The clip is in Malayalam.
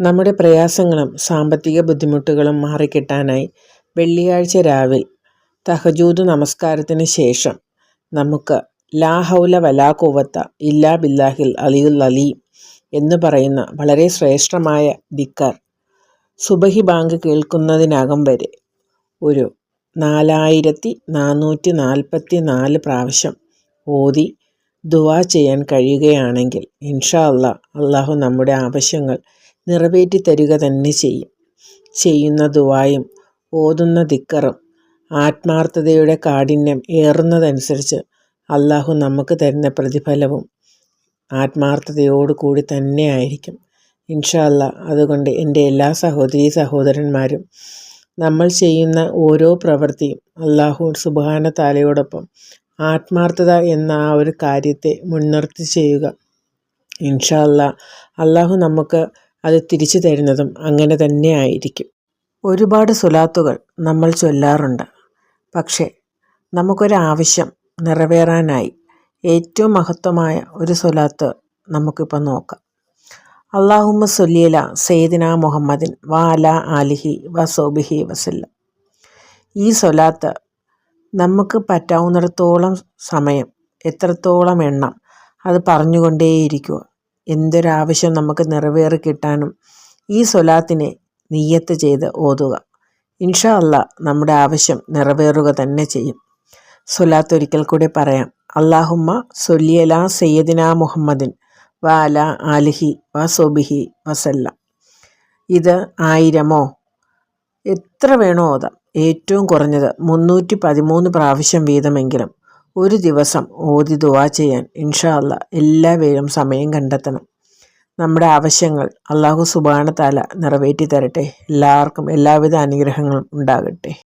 നമ്മുടെ പ്രയാസങ്ങളും സാമ്പത്തിക ബുദ്ധിമുട്ടുകളും മാറിക്കിട്ടാനായി വെള്ളിയാഴ്ച രാവിലെ തഹജൂദ് നമസ്കാരത്തിന് ശേഷം നമുക്ക് ലാ ഹൗല വലാ കുവത്ത ഇല്ലാ ബില്ലാഹിൽ അലിയുൽ അലീം എന്ന് പറയുന്ന വളരെ ശ്രേഷ്ഠമായ ദിക്കർ സുബഹി ബാങ്ക് കേൾക്കുന്നതിനകം വരെ ഒരു നാലായിരത്തി നാനൂറ്റി നാൽപ്പത്തി നാല് പ്രാവശ്യം ഓതി ദുവാ ചെയ്യാൻ കഴിയുകയാണെങ്കിൽ ഇൻഷാ അള്ളാഹ് അള്ളാഹു നമ്മുടെ ആവശ്യങ്ങൾ നിറവേറ്റി തരിക തന്നെ ചെയ്യും. ചെയ്യുന്ന ദുവായും ഓതുന്ന ദിക്കറും ആത്മാർത്ഥതയുടെ കാഠിന്യം ഏറുന്നതനുസരിച്ച് അള്ളാഹു നമുക്ക് തരുന്ന പ്രതിഫലവും ആത്മാർത്ഥതയോടുകൂടി തന്നെ ആയിരിക്കും. ഇൻഷാല്ല അതുകൊണ്ട് എന്റെ എല്ലാ സഹോദരി സഹോദരന്മാരും നമ്മൾ ചെയ്യുന്ന ഓരോ പ്രവൃത്തിയും അള്ളാഹു സുബാന താലയോടൊപ്പം ആത്മാർത്ഥത എന്ന ആ ഒരു കാര്യത്തെ മുൻനിർത്തി ചെയ്യുക. ഇൻഷാല്ല അള്ളാഹു നമുക്ക് അത് തിരിച്ചു തരുന്നതും അങ്ങനെ തന്നെ ആയിരിക്കും. ഒരുപാട് സുലാത്തുകൾ നമ്മൾ ചൊല്ലാറുണ്ട്. പക്ഷേ നമുക്കൊരാവശ്യം നിറവേറാനായി ഏറ്റവും മഹത്വമായ ഒരു സുലാത്ത് നമുക്കിപ്പോൾ നോക്കാം. അള്ളാഹുമ്മ സൊല്ലിയല സെയ്ദിന മുഹമ്മദിൻ വാല ആലിഹി വസോബിഹി വസല്ല. ഈ സ്വലാത്ത് നമുക്ക് പറ്റാവുന്നിടത്തോളം സമയം എത്രത്തോളം എണ്ണം അത് പറഞ്ഞുകൊണ്ടേയിരിക്കുക എന്തൊരാവശ്യം നമുക്ക് നിറവേറി കിട്ടാനും ഈ സ്വലാത്തിനെ നീയത്ത് ചെയ്ത് ഓതുക. ഇൻഷാ അല്ല നമ്മുടെ ആവശ്യം നിറവേറുക തന്നെ ചെയ്യും. സ്വലാത്ത് ഒരിക്കൽ കൂടി പറയാം. അള്ളാഹുമ്മ സൊല്ലിയല സയ്യദിന മുഹമ്മദിൻ വ അല ആലിഹി വ സൊബിഹി വസല്ല. ഇത് ആയിരമോ? എത്ര വേണോ ഓതാം. ഏറ്റവും കുറഞ്ഞത് മുന്നൂറ്റി പതിമൂന്ന് പ്രാവശ്യം വീതമെങ്കിലും ഒരു ദിവസം ഓതി ദുവാ ചെയ്യാൻ ഇൻഷാ അല്ല എല്ലാവരും സമയം കണ്ടെത്തണം. നമ്മുടെ ആവശ്യങ്ങൾ അള്ളാഹു സുബാന താല നിറവേറ്റി തരട്ടെ എല്ലാവർക്കും എല്ലാവിധ അനുഗ്രഹങ്ങളും ഉണ്ടാകട്ടെ.